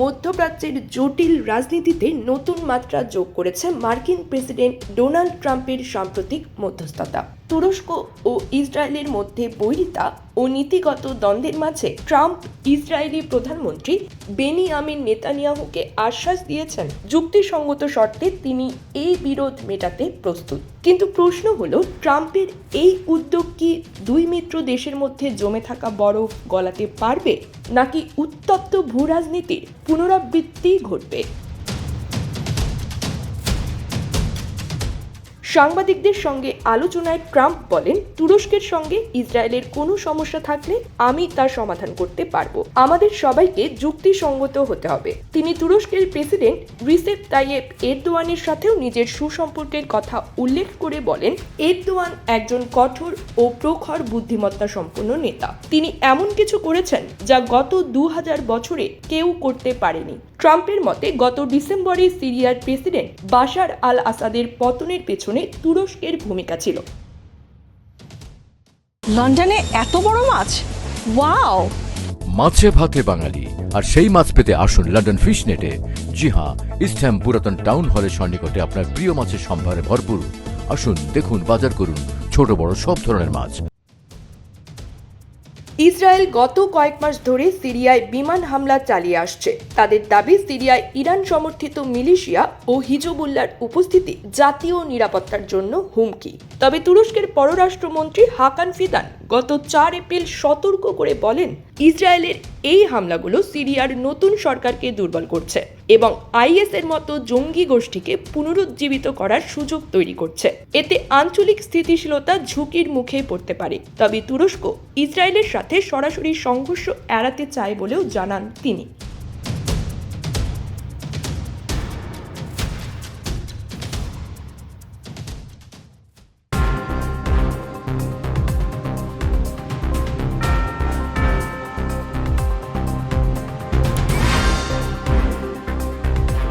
মধ্যপ্রাচ্যের জটিল রাজনীতিতে নতুন মাত্রা যোগ করেছে মার্কিন প্রেসিডেন্ট ডোনাল্ড ট্রাম্পের সাম্প্রতিক মধ্যস্থতা। তুরস্ক ও ইসরায়েলের মধ্যে বৈরিতা ও নীতিগত দ্বন্দ্বের মাঝে ট্রাম্প ইসরায়েলি প্রধানমন্ত্রী বেনি আমিন নেতানিয়াহুকে আশ্বাস দিয়েছেন যুক্তিসঙ্গত শর্তে তিনি এই বিরোধ মেটাতে প্রস্তুত। কিন্তু প্রশ্ন হলো, ট্রাম্পের এই উদ্যোগ কি দুই মিত্র দেশের মধ্যে জমে থাকা বরফ গলাতে পারবে? নাকি উত্তপ্ত ভূ রাজনীতির পুনরাবৃত্তি ঘটবে? সাংবাদিকদের সঙ্গে আলোচনায় ট্রাম্প বলেন, তুরস্কের সঙ্গে ইসরায়েলের কোনো সমস্যা থাকলে আমি তার সমাধান করতে পারব। আমাদের সবাইকে যুক্তিসঙ্গত হতে হবে। তিনি তুরস্কের প্রেসিডেন্ট রিসেপ তাইয়েব এরদোয়ানের সাথেও নিজের সুসম্পর্কের কথা উল্লেখ করে বলেন, এরদোয়ান একজন কঠোর ও প্রখর বুদ্ধিমত্তা সম্পন্ন নেতা। তিনি এমন কিছু করেছেন যা গত দু হাজার বছরে কেউ করতে পারেনি। ট্রাম্পের মতে, গত ডিসেম্বরে সিরিয়ার প্রেসিডেন্ট বাশার আল আসাদের পতনের পেছনে তুরস্কের ভূমিকা ছিল। লন্ডনে এত বড় মাছ? ওয়াও! মাছে ভাতে বাঙালি আর সেই মাছ পেতে আসুন লন্ডন ফিশ নেটে জি হ্যাঁ ইস্টহ্যাম পুরাতন টাউন হলের সন্নিকটে আপনার প্রিয় মাছের সম্ভারে ভরপুর। আসুন দেখুন বাজার করুন ছোট বড় সব ধরনের মাছ। ইসরায়েল গত কয়েক মাস ধরে সিরিয়ায় বিমান হামলা চালিয়ে আসছে। তাদের দাবি, সিরিয়ায় ইরান সমর্থিত মিলিশিয়া ও হিজবুল্লার উপস্থিতি জাতীয় নিরাপত্তার জন্য হুমকি। তবে তুরস্কের পররাষ্ট্রমন্ত্রী হাকান ফিদান গত চার এপ্রিল সতর্ক করে বলেন, ইসরায়েলের এই হামলাগুলো সিরিয়ার নতুন সরকারকে দুর্বল করছে। এবং আইএস এর মতো জঙ্গি গোষ্ঠীকে পুনরুজ্জীবিত করার সুযোগ তৈরি করছে। এতে আঞ্চলিক স্থিতিশীলতা ঝুঁকির মুখে পড়তে পারে। তবে তুরস্ক ইসরায়েলের সাথে সরাসরি সংঘর্ষ এড়াতে চায় বলেও জানান তিনি।